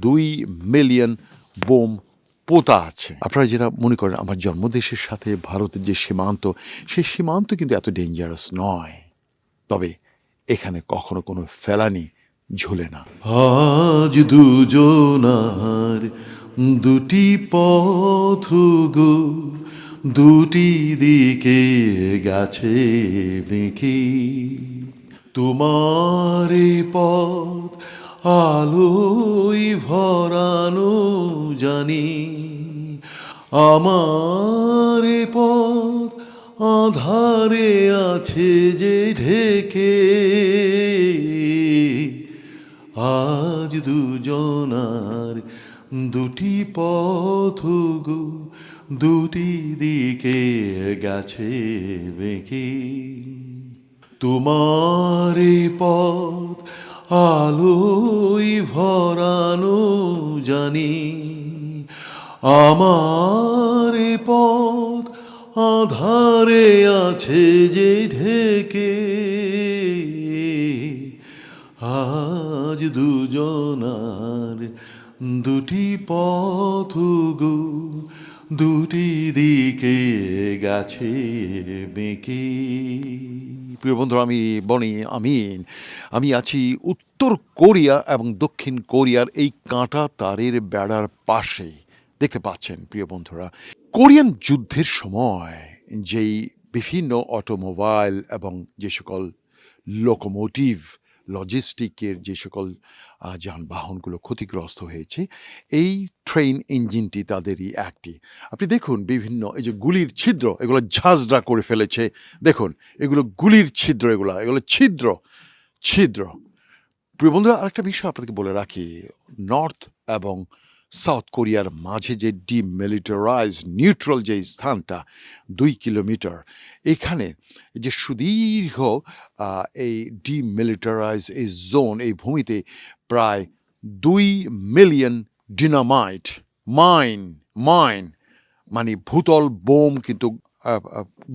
দুই million bomb পোতা আছে। আপনারা যেটা মনে করেন, আমার জন্মদেশের সাথে ভারতের যে সীমান্ত, সেই সীমান্ত কিন্তু এত ডেঞ্জারাস নয়। তবে এখানে কখনো কোনো ফেলানি ঝুলে না। আজ দুজনার দুটি পথ, গো। দুটি দিকে গেছে বেঁকে তোমার পথ আলোই ভরানো জানি, আমার পথ আধারে আছে যে ঢেকে। আজ দুজনার দুটি পথ গো, দুটি দিকে গেছে বেঁকে। তোমার পথ আলোই ভরানো জানি, আমার পথ আধারে আছে যে ঢেকে। আজ দুজনার দুটি পথ গো, দুটি দিকে গাছে বেঁকে। প্রিয় বন্ধু, আমি বনি আমিন। আমি আছি উত্তর কোরিয়া এবং দক্ষিণ কোরিয়ার এই কাঁটা তারের বেড়ার পাশে। দেখতে পাচ্ছেন, প্রিয় বন্ধুরা, কোরিয়ান যুদ্ধের সময় যেই বিভিন্ন অটোমোবাইল এবং যে সকল লোকোমোটিভ লজিস্টিকের যে সকল যানবাহনগুলো ক্ষতিগ্রস্ত হয়েছে, এই ট্রেন ইঞ্জিনটি তাদেরই একটি। আপনি দেখুন বিভিন্ন, এই যে গুলির ছিদ্র, এগুলো ঝাঁঝরা করে ফেলেছে। দেখুন, এগুলো গুলির ছিদ্র, এগুলো এগুলো ছিদ্র ছিদ্র। প্রিয় বন্ধুরা, আরেকটা বিষয় আপনাদেরকে বলে রাখি নর্থ এবং সাউথ কোরিয়ার মাঝে যে ডিমিলিটারাইজ নিউট্রাল যে স্থানটা, দুই কিলোমিটার, এখানে যে সুদীর্ঘ এই ডিমিলিটারাইজ এই জোন, এই ভূমিতে প্রায় দুই মিলিয়ন ডিনামাইট, মাইন মাইন মানে ভূতল বোম কিন্তু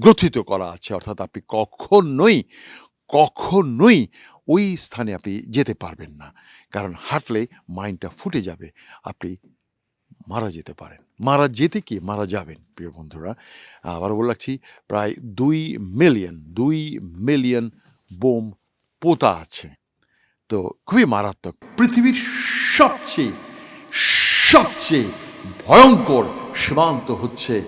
গ্রথিত করা আছে। অর্থাৎ আপনি কখনোই কখনোই ওই স্থানে আপনি যেতে পারবেন না। কারণ হাঁটলে মাইন্ডটা ফুটে যাবে, আপনি মারা যেতে পারেন। মারা যেতে কি? মারা যাবেন, প্রিয় বন্ধুরা। আবার বলে রাখছি, প্রায় দুই মিলিয়ন দুই মিলিয়ন বোম পোতা আছে। তো খুবই মারাত্মক। পৃথিবীর সবচেয়ে সবচেয়ে ভয়ঙ্কর সীমান্ত হচ্ছে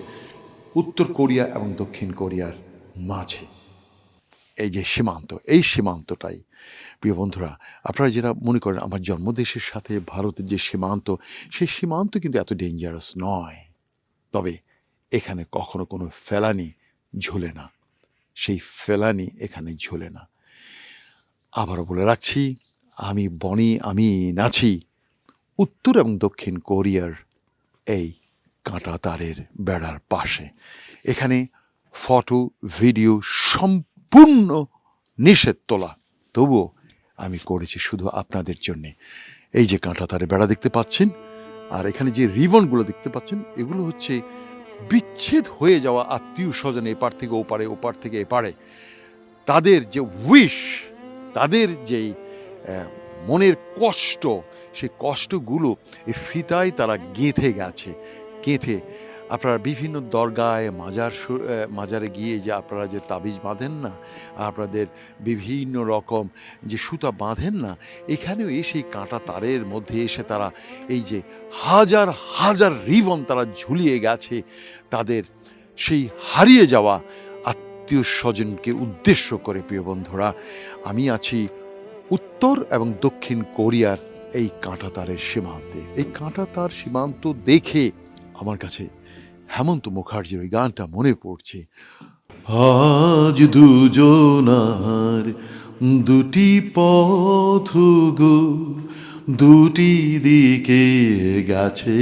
উত্তর কোরিয়া এবং দক্ষিণ কোরিয়ার মাঝে। এই যে সীমান্ত, এই সীমান্তটাই। প্রিয় বন্ধুরা, আপনারা যেটা মনে করেন, আমার জন্মদেশের সাথে ভারতের যে সীমান্ত, সেই সীমান্ত কিন্তু এত ডেঞ্জারাস নয়। তবে এখানে কখনো কোনো ফেলানি ঝুলে না। সেই ফেলানি এখানে ঝুলে না। আবারও বলে রাখছি, আমি বনি, আমি নাছি উত্তর এবং দক্ষিণ কোরিয়ার এই কাঁটা তারের বেড়ার পাশে। এখানে ফটো, ভিডিও সম্পূর্ণ নিষেধ তোলা। তবুও আমি করেছি শুধু আপনাদের জন্যে। এই যে কাঁটা তারে বেড়া দেখতে পাচ্ছেন আর এখানে যে রিবনগুলো দেখতে পাচ্ছেন এগুলো হচ্ছে বিচ্ছেদ হয়ে যাওয়া আত্মীয় স্বজন এপার থেকে ওপারে ওপার থেকে এপারে। তাদের যে উইশ তাদের আহ, মনের কষ্ট সেই কষ্টগুলো এই ফিতায় তারা গেঁথে গেছে গেঁথে আপনারা বিভিন্ন দরগায়, মাজার মাজারে গিয়ে যে আপনারা যে তাবিজ বাঁধেন না, আপনাদের বিভিন্ন রকম যে সুতা বাঁধেন না, এখানেও এসে কাঁটা তারের মধ্যে এসে তারা এই যে হাজার হাজার রিবন তারা ঝুলিয়ে গেছে, তাদের সেই হারিয়ে যাওয়া আত্মীয় স্বজনকে উদ্দেশ্য করে প্রিয় বন্ধুরা, আমি আছি উত্তর এবং দক্ষিণ কোরিয়ার এই কাঁটা তারের সীমান্তে। এই কাঁটা তার সীমান্ত দেখে আমার কাছে হেমন্ত মুখার্জির ওই গানটা মনে পড়ছে। আজ দুজনার দুটি পথ গো, দুটি দিকে গেছে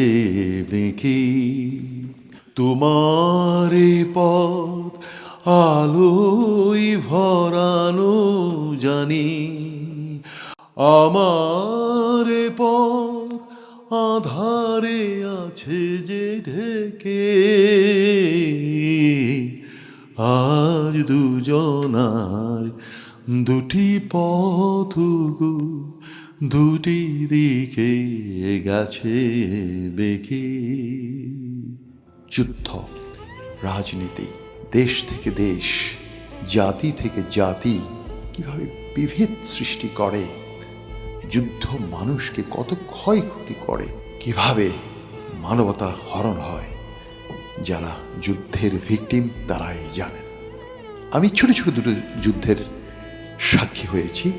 বেঁকে তোমার পথ আলোই ভরানো জানি, আমার পথ আধারে আছে যে ঢেকে, আজ দুজনার দুটি পথ গো, দুটি দিকে গেছে বেঁকে। যুদ্ধ, রাজনীতি, দেশ থেকে দেশ, জাতি থেকে জাতি কীভাবে বিভেদ সৃষ্টি করে যুদ্ধ মানুষকে কত ক্ষয়ক্ষতি করে। কীভাবে মানবতা হরণ হয়, যারা যুদ্ধের ভিকটিম তারাই জানেন। আমি ছোট ছোট দুটো যুদ্ধের সাক্ষী হয়েছি,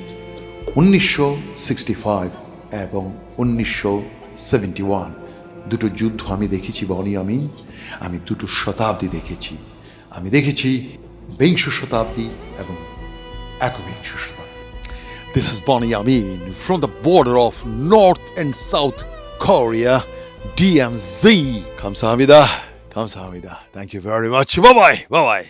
উনিশশো সিক্সটি ফাইভ এবং উনিশশো সেভেন্টি ওয়ান দুটো যুদ্ধ আমি দেখেছি, বনি আমি আমি দুটো শতাব্দী দেখেছি। আমি দেখেছি বিংশ শতাব্দী এবং একবিংশ শতাব্দী। This is Bonnie Yamin from the border of North and South Korea, DMZ. Kamsahamnida. Kamsahamnida. Thank you very much. Bye bye. Bye bye.